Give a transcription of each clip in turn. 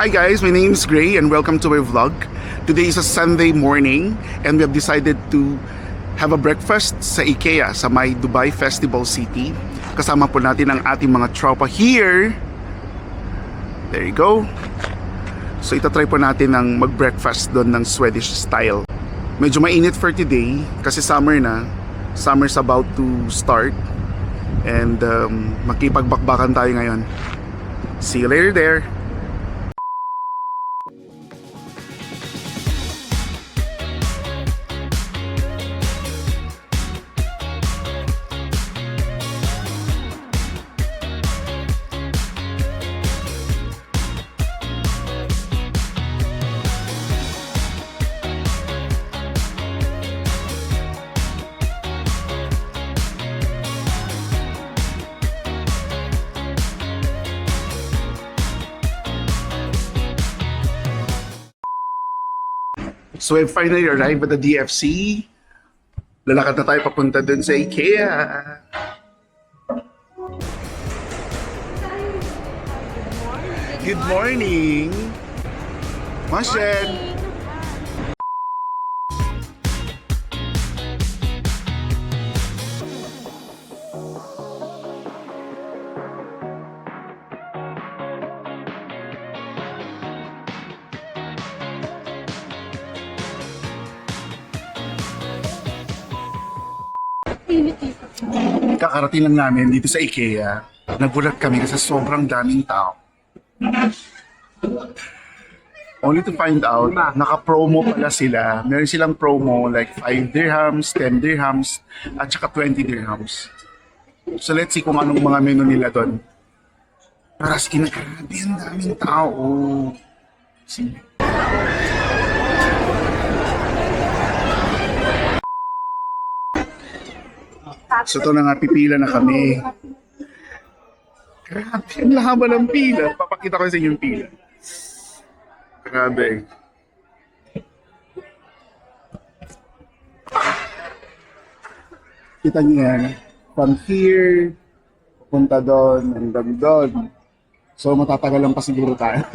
Hi guys, my name is Gray and welcome to my vlog. Today is a Sunday morning and we have decided to have a breakfast sa IKEA sa may Dubai Festival City. Kasama po natin ang ating mga tropa here. There you go. So itatry po natin ng mag-breakfast doon ng Swedish style. Medyo mainit for today kasi summer na. Summer's about to start. And um, makipagbakbakan tayo ngayon. See you later there. So we finally arrived at the DFC. Lalakad na tayo papunta dun sa IKEA. Good morning! Mashed! Kakarating lang namin dito sa IKEA. Nagulat kami kasi sobrang daming tao. Only to find out, naka-promo pala sila. Meron silang promo like 5 dirhams, 10 dirhams, at saka 20 dirhams. So let's see kung anong mga menu nila doon. Para sa grabe, ang daming tao. See? So ito na nga, pipila na kami. Grabe, ang haba ng pila. Papakita ko sa inyo yung pila. Grabe. Kita niyo yan. From here, pupunta doon, hanggang doon. So matatagal lang pa siguro tayo.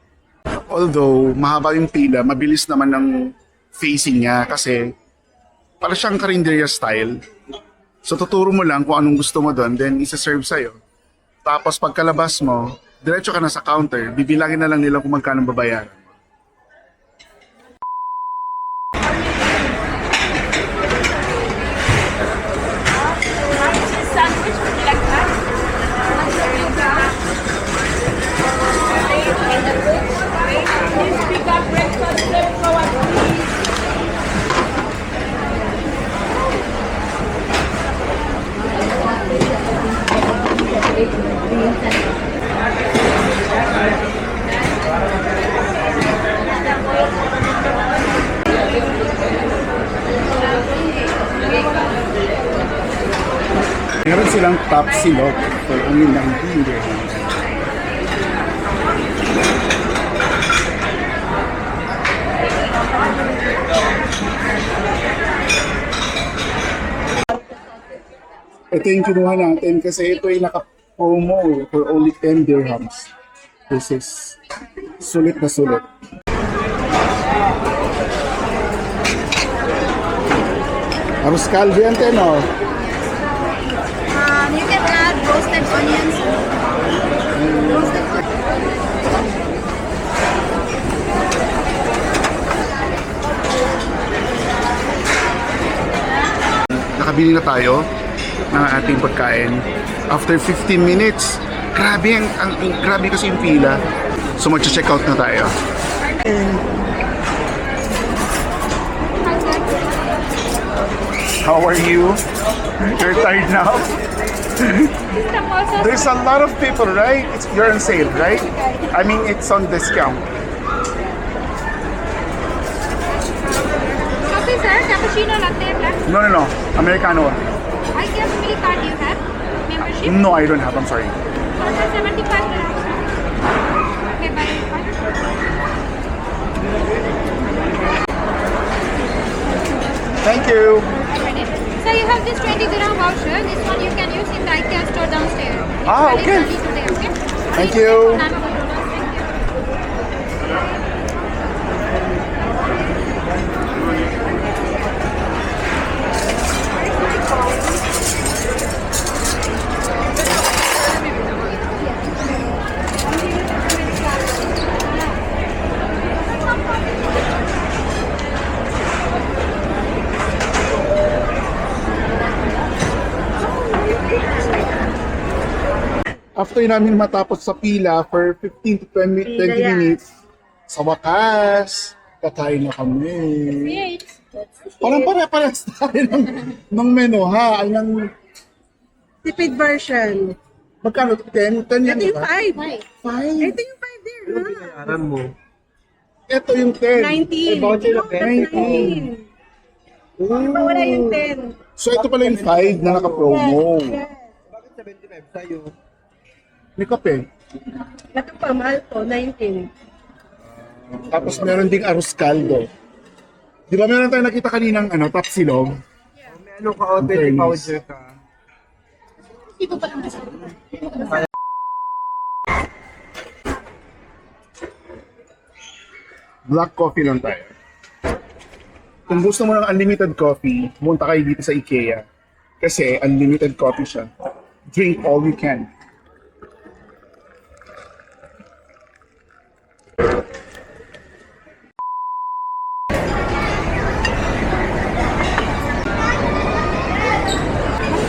Although, mahaba yung pila, mabilis naman ng facing niya kasi para siyang karinderya style. So tuturo mo lang kung anong gusto mo doon, then isa-serve sa'yo. Tapos pagkalabas mo, diretso ka na sa counter, bibilangin na lang nila kung magkano babayaran. Meron silang top silog for only 19 dirhams. Ito yung kinuha natin kasi ito ay naka-promo for only 10 dirhams. This is sulit na sulit. Arroz caldo yan, Teno. Um, you can add roasted onions. Roasted nakabili na tayo ng ating pagkain. After 15 minutes, grabe ang, ang, ang- grabe kasi yung pila. So mag-check out na tayo. How are you? You're tired now? There's a lot of people, right? It's, you're on sale, right? I mean, it's on discount. Coffee, sir. Cappuccino, latte, black. No, no, no. Americano. I guess milk card you have. Membership. No, I don't have. I'm sorry. Total 75 dirhams. Okay, bye. Thank you. So you have this 20 dirham voucher. This one you can use in the IKEA store downstairs. It's Ah, okay. today, okay? Thank Please you. check on Amazon. Thank you. After namin matapos sa pila for 15 to 20, 20 Pila yan. minutes, sa wakas, kakain na kami. Parang pare-pares tayo ng, ng menu, ha? Ay, ng, Tipid version. magkano? 10? 10 yan, Ito di yung ba? 5. 5. Ito yung 5 there, ha? Aran mo. Ito yung 10. 19. voucher na No, that's 19. Diba wala yung 10? So, ito pala yung 5 na naka-promo. Yes. Bakit 75 sa'yo? May kape. Ito pa, mahal to, 19. Tapos meron ding arroz caldo. Di ba meron tayong nakita kaninang ano, tapsilog? May ano ka, o 20 voucher ka. Black coffee lang tayo. Kung gusto mo ng unlimited coffee, pumunta kayo dito sa IKEA. Kasi unlimited coffee siya. Drink all you can.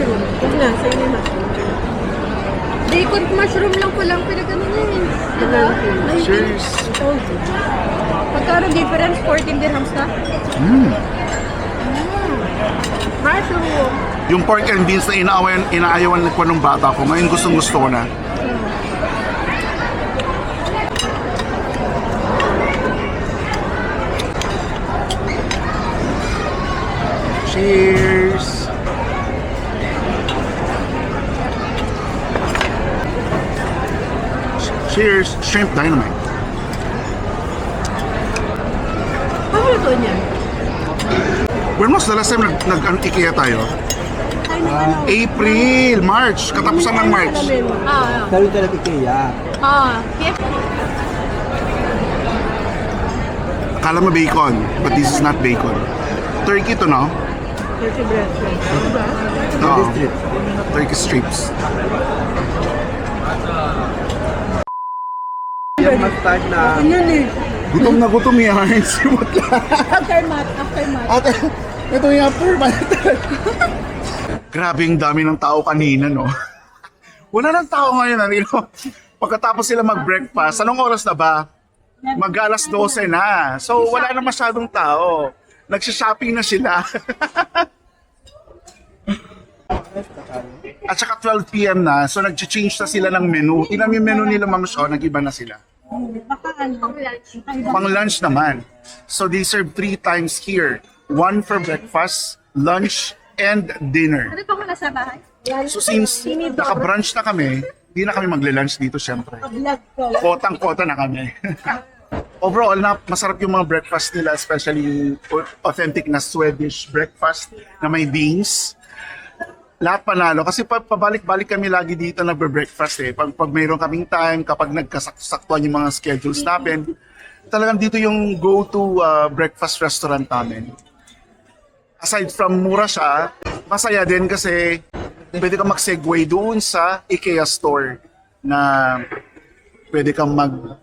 Mushroom. Huwag na, sa'yo na yung mushroom. Bacon mushroom lang po lang pinagano niya eh. Diba? Cheers! Pagkano difference? 14 dirhams na? Mm. Mushroom. Yung pork and beans na inaawan, inaayawan ko nung bata ko, ngayon gustong gusto ko na. Cheers! Cheers! Shrimp Dynamite. Ito niya? When was the last time nag, nag ano, IKEA tayo? Ay? April, March, katapusan ng March. Ah, ka lang Ikea. ah. Yes. Akala mo bacon, but this is not bacon. Turkey to, no? Dirty bread. Diba? Oo. District. Turkey strips. Yung mustard na Ano yun eh? Gutom na gutom yan. Simot lang. Aftermath, aftermath. At ito yung aftermath. Grabe yung dami ng tao kanina, no? Wala nang tao ngayon, ano? Pagkatapos sila mag-breakfast, anong oras na ba? Mag-alas 12 na. So, wala na masyadong tao. Nagsha-shopping na sila. At saka 12 p.m. na, so nag-change na sila ng menu. Mo yung menu nila, Ma'am Shaw, nag-iba na sila. Baka ano? Pang lunch naman. So they serve three times here. One for breakfast, lunch, and dinner. Ano pa muna sa bahay? So since naka-brunch na kami, di na kami magle-lunch dito syempre. Kotang-kota na kami. Overall, na masarap yung mga breakfast nila, especially authentic na Swedish breakfast na may beans. Lahat panalo. Kasi pa, pabalik-balik kami lagi dito nagbe-breakfast eh. Pag, pag mayroon kaming time, kapag nagkasaktuan yung mga schedules namin, talagang dito yung go-to uh, breakfast restaurant namin. Aside from mura siya, masaya din kasi pwede kang mag-segue doon sa IKEA store na pwede kang mag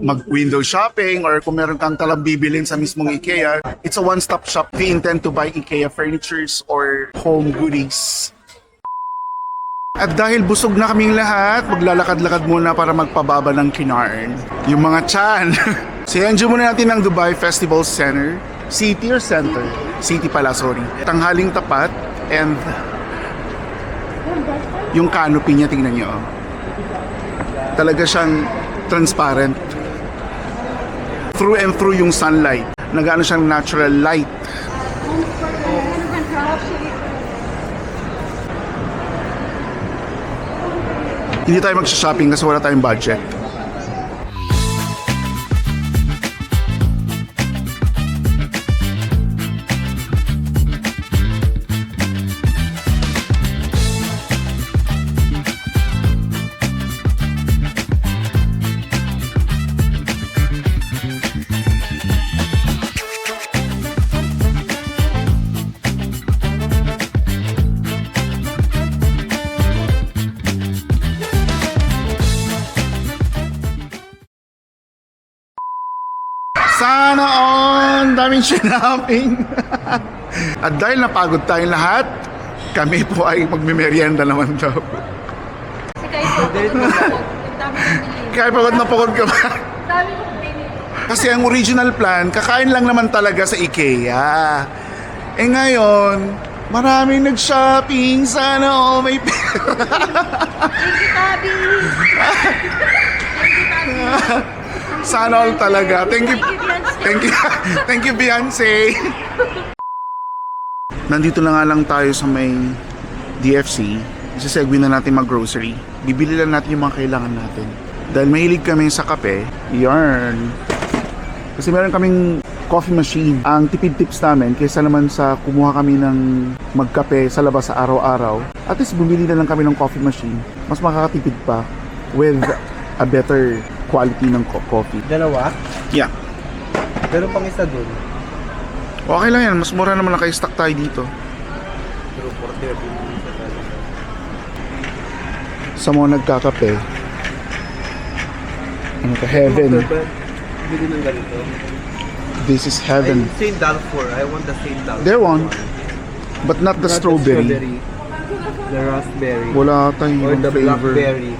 mag window shopping or kung meron kang talang bibilin sa mismong IKEA, it's a one-stop shop. We intend to buy IKEA furnitures or home goodies. At dahil busog na kaming lahat, maglalakad-lakad muna para magpababa ng kinarn. Yung mga chan. Si-enjoy muna natin ng Dubai Festival Center. City or Center? City pala, sorry. Tanghaling tapat and yung canopy niya, tingnan niyo. oh. Talaga siyang transparent. Through and through yung sunlight. Nagano siyang natural light. Hindi tayo magsha-shopping kasi wala tayong budget. Sana on! Daming shopping! At dahil napagod tayong lahat, kami po ay magmimerienda naman daw. Si Kaito. Delete mo na. Kaya pagod na pagod ka ba? Kasi ang original plan, kakain lang naman talaga sa IKEA. Eh ngayon, maraming nag-shopping. Sana oh, may pera. Sana all talaga. Thank you. Thank you. Thank you, Beyonce. Nandito na nga lang tayo sa may DFC. Isasegwin na natin mag-grocery. Bibili lang natin yung mga kailangan natin. Dahil mahilig kami sa kape, yarn. Kasi meron kaming coffee machine. Ang tipid tips namin, kaysa naman sa kumuha kami ng magkape sa labas sa araw-araw, at least bumili na lang kami ng coffee machine. Mas makakatipid pa with a better quality ng co- coffee. Dalawa? Yeah. Meron pang isa dun. Okay lang yan. Mas mura naman naka-stock tayo dito. Pero 40 isa talaga. Sa mga nagkakape. Ano to? Heaven. Bili ng ganito. This is heaven. St. Dalfor. I want the St. Dalfor. There one. But not the Not strawberry. The raspberry. Wala tayong Or the flavor. blackberry.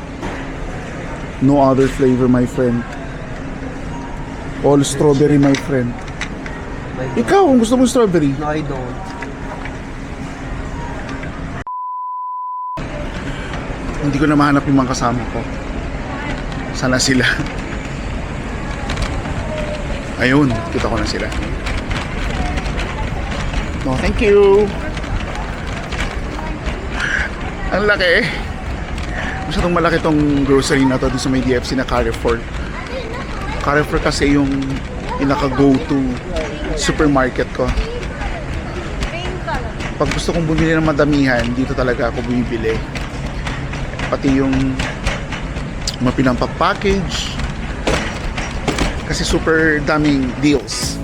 No other flavor, my friend. All strawberry, my friend. Ikaw, kung gusto mo strawberry. No, I don't. Hindi ko na mahanap yung mga kasama ko. Sana sila. Ayun, kita ko na sila. No, thank you. Ang laki. Masyadong malaki tong grocery na to dito sa may DFC na Carrefour. Carrefour kasi yung pinaka-go-to supermarket ko. Pag gusto kong bumili ng madamihan, dito talaga ako bumibili. Pati yung mga pinampapackage. Kasi super daming deals.